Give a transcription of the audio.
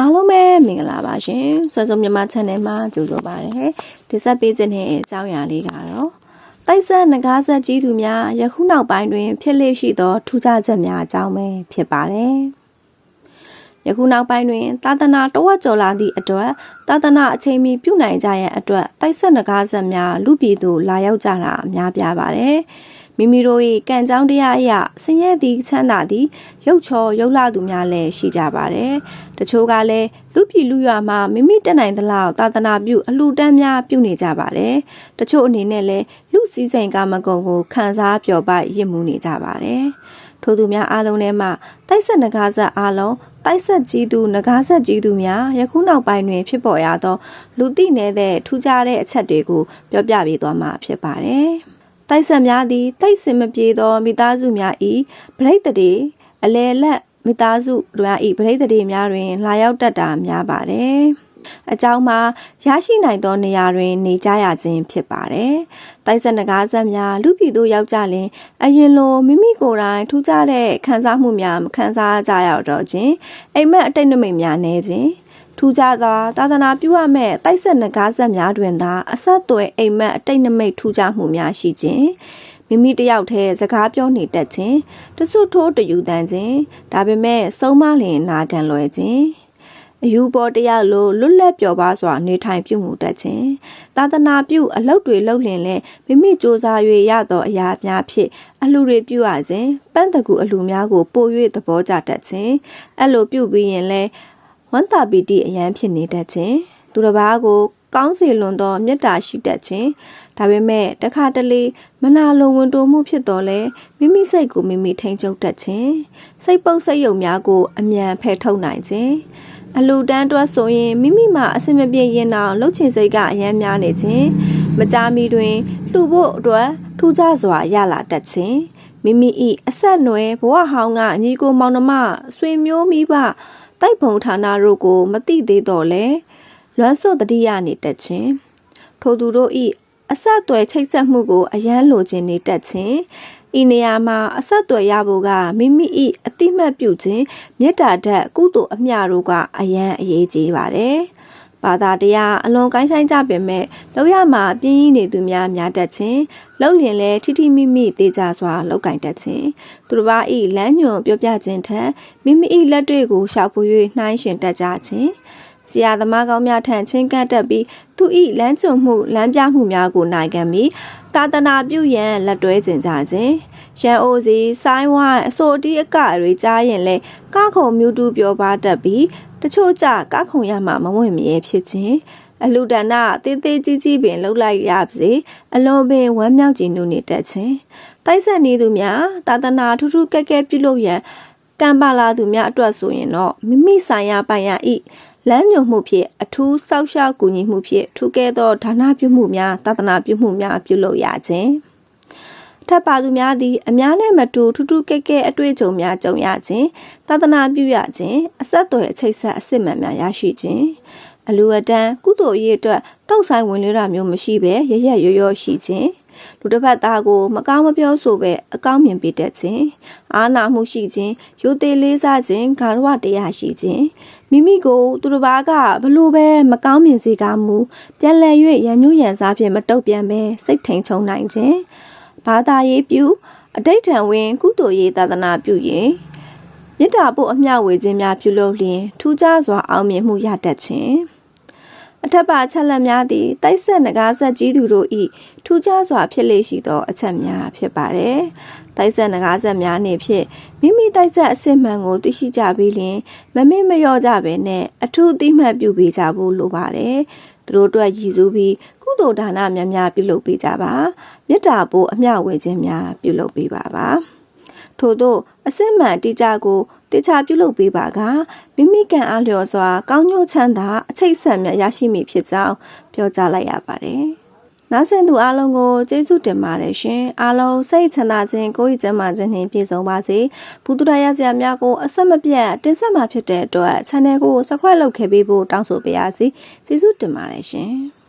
အားလုံးပဲမင်္ဂလာပါရှင်ဆွေစုံမြန်မာ channel မှာကြိုဆိုပါရစေဒီဆက်ပေးခြင်းတဲ့အကြောင်းအရာလေးကတော့တိုက်ဆက်ငကားဆက်ကြီးသူများယခုနောက်ပိုင်းတွင် ဖြစ်လေရှိသော ထူးခြားချက်များအကြောင်းပဲဖြစ်ပါတယ်ယခုနောက်ပိုင်းတွင် သာသနာတဝက်ကျော်လာသည့်အတွက်သာသနာအချိန်မီပြုနိုင်ကြရန်အတွက်တိုက်ဆက်ငကားဆက်များလူပြည်သူလာရောက်ကြတာအများပြားပါတယ် မိမိတို့၏ကံကြောင်းတရားအရဆင်းရဲသည့်ချမ်းသာသည့်ရုပ်ချော်ရုပ်လာသူများလည်းရှိကြပါတယ်။တချို့ကလည်းလူပြည်လူရွာမှာမိမိတက်နိုင်သလောက်သာသနာပြုအလှူဒန်းများပြုနေကြပါတယ်။တချို့အနေနဲ့လည်းလူစည်းစိမ်ကမကုံကိုခံစားပျော်ပါရစ်မှုနေကြပါတယ်။ထို့သူများအားလုံးထဲမှာတိုက်ဆက်ငကားဆက်အားလုံးတိုက်ဆက်ကြီးသူငကားဆက်ကြီးသူများယခုနောက်ပိုင်းတွင် ဖြစ်ပေါ်ရသော လူသိနေတဲ့ထူးခြားတဲ့အချက်တွေကိုပြောပြပေးသွားမှာဖြစ်ပါတယ်။ တိုက်ဆက်များသည်တိုက်စင်မပြေသောမိသားစုများ၏ဗရိတ်တရေအလဲလက်မိသားစုများ၏ဗရိတ်တရေများတွင် လာရောက်တတ်တာများပါတယ်။အကြောင်းမှာရရှိနိုင်သောနေရာတွင် နေကြရခြင်းဖြစ်ပါတယ်။တိုက်ဆက်နဂါးဆက်များလူပြည်သို့ရောက်ကြလင်အရင်လိုမိမိကိုယ်တိုင်ထူးခြားတဲ့ခံစားမှုများမခံစားကြရတော့ခြင်းအိမ်မက်အတိတ်နမိတ်များနေခြင်း ထူးခြားသောသာသနာပြုရမယ့်တိုက်ဆက်နဂါးဆက်များတွင်သာအဆက်အသွယ်အိမ်မက်အတိတ်နမိတ်ထူးခြားမှုများရှိခြင်းမိမိတယောက်တည်းစကားပြောနေတတ်ခြင်းတဆုထိုးတယူတန်းခြင်းဒါပေမဲ့ဆုံးမလင်နာခံလွယ်ခြင်းအယူပေါ်တယောက်လိုလွတ်လပ်ပျော်ပါစွာနေထိုင်ပြုမှုတတ်ခြင်းသာသနာပြုအလုပ်တွေလုပ်လင်လဲမိမိစ조사၍ရသောအရာများဖြင့်အလှတွေပြုရခြင်းပန်းတကူအလှများကိုပို၍သဘောကျတတ်ခြင်းအဲ့လိုပြုပြီးရင်လဲ ဝန္တာပီတိအယမ်းဖြစ်နေတတ်ခြင်းသူတစ်ပါးကို ကောင်းစေလွန်သောမေတ္တာရှိတတ်ခြင်းဒါပေမဲ့တခါတလေမနာလိုဝန်တိုမှုဖြစ်တော်လဲမိမိစိတ်ကိုမိမိထိန်ချုပ်တတ်ခြင်းစိတ်ပုတ်စိတ်ယုံများကိုအမြန်ဖယ်ထုတ်နိုင်ခြင်းအလူတန်းတွက်ဆိုရင်မိမိမှာအစင်မပြေရင်တော့လှုပ်ချင်စိတ်ကအယမ်းများနေခြင်းမကြမီတွင်လှူဖို့အတွက်ထူးခြားစွာရလာတတ်ခြင်းမိမိ၏အဆက်နွယ်ဘဝဟောင်းကညီကိုမောင်နှမဆွေမျိုးမိဘ တိုက်ပုံဌာနတို့ကိုမသိသေးတော့လဲလွမ်းစွတ်တတိယနေတတ်ခြင်းထိုသူတို့၏အဆက်အသွယ်ချိတ်ဆက်မှုကိုအယမ်းလိုချင်နေတတ်ခြင်းဤနေရာမှာအဆက်အသွယ်ရဖို့ကမိမိ၏အတိမတ်ပြုခြင်းမေတ္တာဓာတ်ကုသိုလ်အမျှတို့ကအယမ်းအရေးကြီးပါတယ် ဘာသာတရားအလွန်ကိုင်းဆိုင်ကြပေမဲ့လောက်ရမှာပြင်းရင်းနေသူများများတတ်ခြင်းလောက်လျင်လဲထိထိမိမိသေးကြစွာလောက်ကင်တတ်ခြင်းသူတစ်ပါးဤလမ်းညွန်ပြောပြခြင်းထက်မိမိဤလက်တွေကိုရှာဖွေ၍နှိုင်းရှင်တတ်ကြခြင်းဆရာသမားကောင်းများထံချင်းကပ်တက်ပြီးသူဤလမ်းကျွံမှုလမ်းပြမှုများကိုနိုင်ခံပြီးသာသနာပြုရန်လက်တွဲကျင်ကြခြင်းရန်အိုစီဆိုင်းဝိုင်းအစိုးတီးအကတွေကြားရင်လဲကခုံမြူတူပြောပါတတ်ပြီး တချို့ကြကခုံရမှာမဝင်မြဲဖြစ်ခြင်းအလူဒဏတေးသေးကြီးကြီးပင်လှုပ်လိုက်ရပါစေအလွန်ပင်ဝမ်းမြောက်ကြည်နူးနေတတ်ခြင်းတိုက်ဆက်နေသူများသာသနာထူးထူးကဲကဲပြုလုပ်ရန်ကံပါလာသူများအတွက်ဆိုရင်တော့မိမိဆိုင်ရာပိုင်ရဤလမ်းညွှန်မှုဖြင့်အထူးစောက်ရှောက်ကူညီမှုဖြင့်ထူးကဲသောဒါနပြုမှုများသာသနာပြုမှုများပြုလုပ်ရခြင်း ထပ်ပါသူများသည်အများနဲ့မတူထူးထူးကဲကဲအတွေ့အကြုံများကြုံရခြင်းသာသနာပြုရခြင်းအဆက်အသွယ်အချိတ်ဆက်အစစ်မှန်များရရှိခြင်းအလူအတန်းကုသိုလ်ရေးအတွက်တောက်ဆိုင်ဝင်လေတာမျိုးမရှိဘဲရရရွရွရှိခြင်းလူတစ်ဖက်သားကိုမကောင်းမပြောဆိုပဲအကောင်းမြင်ပေးတတ်ခြင်းအာနာမှုရှိခြင်းရိုသေလေးစားခြင်းဂါရဝတရားရှိခြင်းမိမိကိုသူတစ်ပါးကဘလို့ပဲမကောင်းမြင်စေကားမူပြန်လည်၍ရန်ညွှန်ရန်စားဖြင့်မတုတ်ပြန်ပဲစိတ်ထိန်ချုံနိုင်ခြင်း ဘာသာရေးပြု အတိတ်ထံဝင်ကုသိုလ်ရေးသာသနာပြုရင်မေတ္တာပို့အမျှဝေခြင်းများပြုလုပ်လျင်ထူးခြားစွာအောင်မြင်မှုရတတ်ခြင်းအထက်ပါချက်လက်များသည်တိုက်ဆက်ငကားဆက်ကြီးသူတို့၏ထူးခြားစွာဖြစ်လေရှိသောအချက်များဖြစ်ပါတယ်။တိုက်ဆက်ငကားဆက်များနေဖြင့်မိမိတိုက်ဆက်အစစ်မှန်ကိုသိရှိကြပြီးလျှင်မမေ့မလျော့ကြဘဲနဲ့အထူးသိမှတ်ပြုပေးကြဖို့လိုပါတယ်။ သူတို့အတွက်ရည်စူးပြီးကုသိုလ်ဒါနများများပြုလုပ်ပေးကြပါ။မေတ္တာပို့အမျှဝေခြင်းများပြုလုပ်ပေးပါပါ။ထို့သောအစစ်မှန်တိကျကိုတေချာပြုလုပ်ပေးပါကမိမိကံအားလျော်စွာကောင်းကျိုးချမ်းသာအချိတ်ဆက်မြတ်ရရှိမိဖြစ်ကြောင်းပြောကြားလိုက်ရပါတယ်။ နောက်ဆက်သူအားလုံးကိုကျေးဇူးတင်ပါတယ်ရှင်။အားလုံးစိတ်ချမ်းသာခြင်းကိုယ်ရည်ကျန်းမာခြင်းနှင့်ပြည့်စုံပါစေ။ဘုဒ္ဓတရားစရာများကိုအဆက်မပြတ်တင်ဆက်မှာဖြစ်တဲ့အတွက် channel ကို subscribe လုပ်ခဲ့ပေးဖို့တောင်းဆိုပါရစေ။ကျေးဇူးတင်ပါတယ်ရှင်။